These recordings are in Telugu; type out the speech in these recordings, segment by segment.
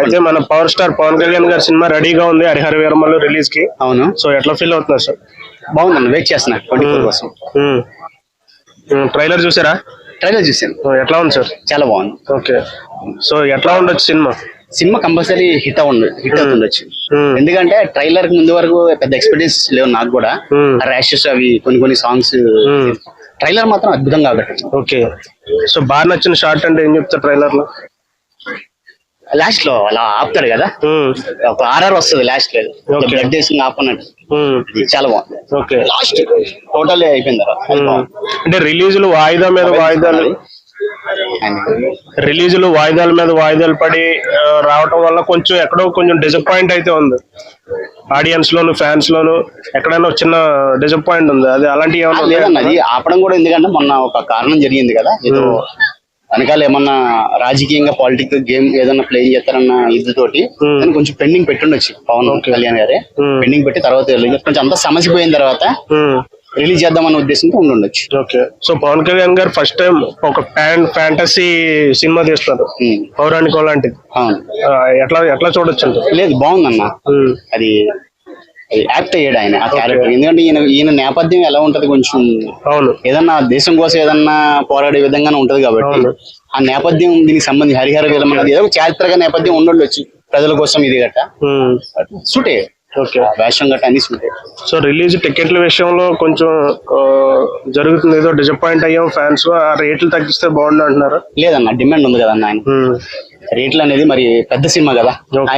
అయితే మన పవర్ స్టార్ పవన్ కళ్యాణ్ గారి సినిమా రెడీగా ఉంది హరిహర వీరమల్లు రిలీజ్కి అవును. సో ఎట్లా ఫీల్ అవుతున్నారు సార్? బాగుందన్న వెయిట్ చేస్తున్నా ట్వంటీ ఫోర్ కోసం. ట్రైలర్ చూసారా? ట్రైలర్ చూసాను ఎట్లా ఉంది సార్? చాలా బాగుంది. ఓకే. సో ఎట్లా ఉండొచ్చు సినిమా? సినిమా కంపల్సరీ హిట్ అవ్వండి హిట్ అవుతుండొచ్చు. ఎందుకంటే ట్రైలర్ ముందు వరకు పెద్ద ఎక్స్పీరియన్స్ లేవు నాకు కూడా. ర్యాషెస్ అవి కొన్ని కొన్ని సాంగ్స్. ట్రైలర్ మాత్రం అద్భుతంగా ఓకే. సో బాగా నచ్చిన షార్ట్ అంటే ఏం చెప్తారు ట్రైలర్లో లాస్ట్లో అలా ఆపుతాడు కదా? ఉమ్, ఒక ఆర్ఆర్ వస్తుంది లాస్ట్లో. బ్లడ్ వేసి ఆపన్నట్టు ఉమ్, ఇది చాలా బాగుంది. ఓకే లాస్ట్ టోటల్ అయిపోయిన తర్వాత. బాగుంది. అంటే రిలీజులు వాయిదా మీద వాయిదాలు రిలీజులు వాయిదాల మీద వాయిదాలు పడి రావటం వల్ల కొంచెం ఎక్కడో కొంచెం డిసప్పాయింట్ అయితే ఉంది. ఆడియన్స్ లోను ఫ్యాన్స్ లోను ఎక్కడైనా చిన్న డిసప్పాయింట్ ఉంది. అది అలాంటివి ఆ, ఏమన్నా లేదన్న ఉన్నాయా? అది ఆపడం కూడా ఎందుకంటే మొన్న ఒక కారణం జరిగింది కదా. ఏదో వెనకాల ఏమన్నా రాజకీయంగా పాలిటిక్స్ గేమ్ ఏదన్నా ప్లే చేస్తారన్న ఇదితోటి Hmm. దాన్ని కొంచెం పెండింగ్ పెట్టుండొచ్చు పవన్ కళ్యాణ్ గారే. Hmm. పెండింగ్ పెట్టి తర్వాత కొంచెం అంతా సమస్య పోయిన తర్వాత రిలీజ్ చేద్దామన్న ఉద్దేశంతో ఉండుండొచ్చు. Okay so Pawan Kalyan garu first time ఒక ఫ్యాన్ ఫ్యాంటసీ సినిమా తీస్తారు. Hmm. పౌరాణికం లాంటిది. ఎట్లా ఎట్లా చూడొచ్చు లేదు బాగుందన్న. అది యాక్ట్ అయ్యాడు ఆయన ఆ క్యారెక్టర్ ఎందుకంటే ఈయన ఈయన నేపథ్యం ఎలా ఉంటది కొంచెం అవును. ఏదన్నా దేశం కోసం ఏదన్నా పోరాడే విధంగానే ఉంటది కాబట్టి. ఆ నేపథ్యం దీనికి సంబంధించి హరిహర వీరమన్నది ఏదో చారిత్రక నేపథ్యం ఉండొచ్చు ప్రజల కోసం ఇది గట్ట. సూటే ఓకే వేషం గట్ట అన్ని సూటే సో రిలీజ్ టికెట్ల విషయంలో కొంచెం జరుగుతుంది. ఏదో డిసప్పాయింట్ అయ్యాం. ఫ్యాన్స్ ఆ రేట్లు తగ్గిస్తే బాగుండు అంటున్నారు? లేదన్న డిమాండ్ ఉంది కదన్న ఆయన. ఉమ్, రేట్లు అనేది మరి పెద్ద సినిమా కదా.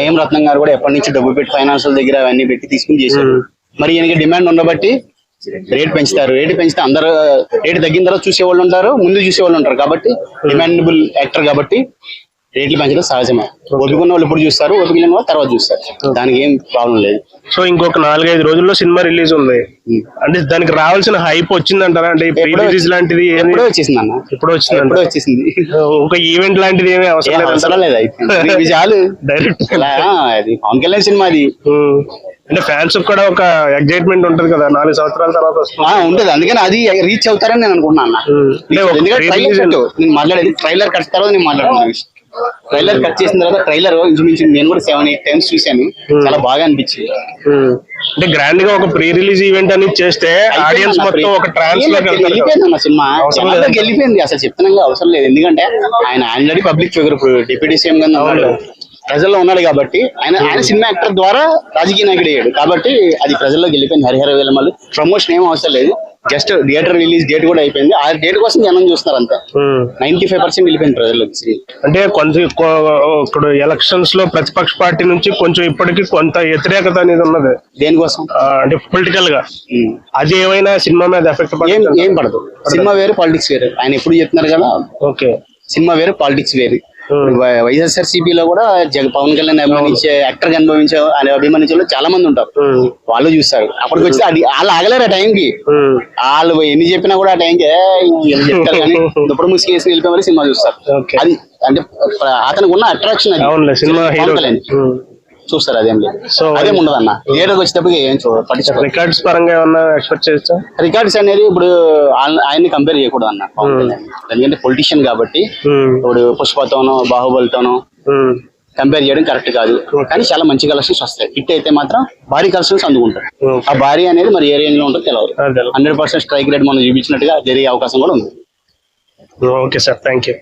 ఏం రత్నం గారు కూడా ఎప్పటి నుంచి డబ్బు పెట్టి ఫైనాన్షియల్ దగ్గర అవన్నీ పెట్టి తీసుకుని చేశారు. మరి ఈయనకి డిమాండ్ ఉండబట్టి రేట్ పెంచుతారు. రేట్ పెంచితే అందరూ రేట్ తగ్గిన తర్వాత చూసే వాళ్ళు ఉంటారు ముందు చూసే వాళ్ళు ఉంటారు కాబట్టి డిమాండబుల్ యాక్టర్ కాబట్టి రేట్లు పెంచడం సహజమే. ఓపిక ఉన్న వాళ్ళు ఇప్పుడు చూస్తారు ఓపిక లేని వాళ్ళు తర్వాత చూస్తారు. దానికి ఏం ప్రాబ్లం లేదు. సో ఇంకొక నాలుగైదు రోజుల్లో సినిమా రిలీజ్ ఉంది. అంటే దానికి రావాల్సిన హైప్ వచ్చిందంటారా? అంటే ప్రీ రిలీజ్ లాంటిది ఎప్పుడో వచ్చేసింది అన్న ఎప్పుడు వచ్చిందంట. ఎప్పుడో వచ్చేసింది. ఒక ఈవెంట్ లాంటిది ఏమీ అవసరం అవసరం లేదు లేదు. ఇది చాలు. డైరెక్ట్ అది పవన్ కళ్యాణ్ సినిమా అది. అంటే ఫ్యాన్స్ కూడా ఒక ఎగ్జైట్మెంట్ ఉంటది కదా నాలుగు సంవత్సరాల తర్వాత వస్తుంది. ఉంటది. అందుకని అది రీచ్ అవుతారని నేను అనుకుంటున్నా అన్న. Hmm. అంటే ఒక ఎందుకంటే ట్రైలర్ pre-release కట్ నేను మాట్లాడేది ట్రైలర్ కట్ తర్వాత నేను మాట్లాడుతున్నాను ట్రైలర్ కట్ చేసిన తర్వాత ట్రైలర్ ఇంచుమించు నేను కూడా సెవెన్ ఎయిట్ టైమ్స్ చూశాను. చాలా బాగా అనిపించింది. ఉమ్. అంటే గ్రాండ్గా ఒక ప్రీ రిలీజ్ ఈవెంట్ అనేది చేస్తే ఆడియన్స్ మొత్తం ఒక ట్రాన్స్. వెళ్ళిపోయింది. అన్న సినిమా. వెళ్ళిపోయింది. అసలు చెప్తున్నాగా అవసరం లేదు. ఎందుకంటే ఆయన already public figure deputy CM గా ఉన్నాడు. ప్రజల్లో ఉన్నాడు కాబట్టి ఆయన ఆయన సినిమా యాక్టర్ ద్వారా రాజకీయ నాయకుడు అయ్యాడు. కాబట్టి అది ప్రజల్లోకి వెళ్ళిపోయింది. హరిహర వేలమల్లు. ప్రమోషన్ ఏం అవసరం లేదు. జస్ట్ థియేటర్ రిలీజ్ డేట్ కూడా అయిపోయింది. ఆ డేట్ కోసం జనం చూస్తున్నారు అంతే. ఉమ్. నైన్టీ ఫైవ్ పర్సెంట్ వెళ్ళిపోయింది. అంటే కొంత కొ- ఇప్పుడు ఎలక్షన్స్లో ప్రతిపక్ష పార్టీ నుంచి కొంచెం ఇప్పటికీ కొంత వ్యతిరేకత అనేది ఉన్నది. దేనికోసం? అంటే పొలిటికల్గా. ఉమ్. అది ఏమైనా సినిమా మీద ఎఫెక్ట్ ఏం పడదు. సినిమా వేరు పాలిటిక్స్ వేరు. ఆయన ఎప్పుడు చెప్తున్నారు కదా. ఓకే సినిమా వేరు పాలిటిక్స్ వేరు. Hmm. వైఎస్ఆర్లో కూడా జగ పవన్ కళ్యాణ్ అభిమానించే యాక్టర్ అనుభవించే ఆయన అభిమానించే వాళ్ళు చాలా మంది ఉంటారు. ఉమ్. వాళ్ళు చూస్తారు. అప్పటికి వచ్చి అది వాళ్ళు ఆగలేరు ఆ టైంకి. వాళ్ళు ఎన్ని చెప్పినా కూడా ఆ టైంకి "ఏ, ఏదో చెప్తారు కానీ ఇప్పుడు ముసుగు వేసి వెళ్ళిపోయి సినిమా చూస్తారు. అది అంటే అతనికి ఉన్న అట్రాక్షన్ అది. సినిమా చూస్తారు అదేం లేదు. So- అదేం ఉండదు అన్న థియేటర్కి వచ్చేటప్పటికి ఏం చూడ పట్టించుకోరు. రికార్డ్స్ పరంగా ఏమన్నా ఎక్స్పెక్ట్ చేయొచ్చా? రికార్డ్స్ అనేది ఇప్పుడు ఆయన- ఆయన్ని కంపేర్ చేయకూడదు అన్న పవన్ కళ్యాణ్ ఎందుకంటే పొలిటీషియన్ కాబట్టి ఉమ్. ఇప్పుడు పుష్పతోనో బాహుబలితోనో. కంపేర్ చేయడం కరెక్ట్ కాదు. కానీ చాలా మంచి కలెక్షన్స్ వస్తాయి. హిట్ అయితే మాత్రం భారీ కలెక్షన్స్ అందుకుంటారు. ఆ భారీ అనేది మరి ఏ రేంజ్లో ఉంటుందో తెలియదు అదే. హండ్రెడ్ పర్సెంట్ స్ట్రైక్ రేట్ మనం చూపించినట్టుగా జరిగే అవకాశం కూడా ఉంది. Okay sir thank you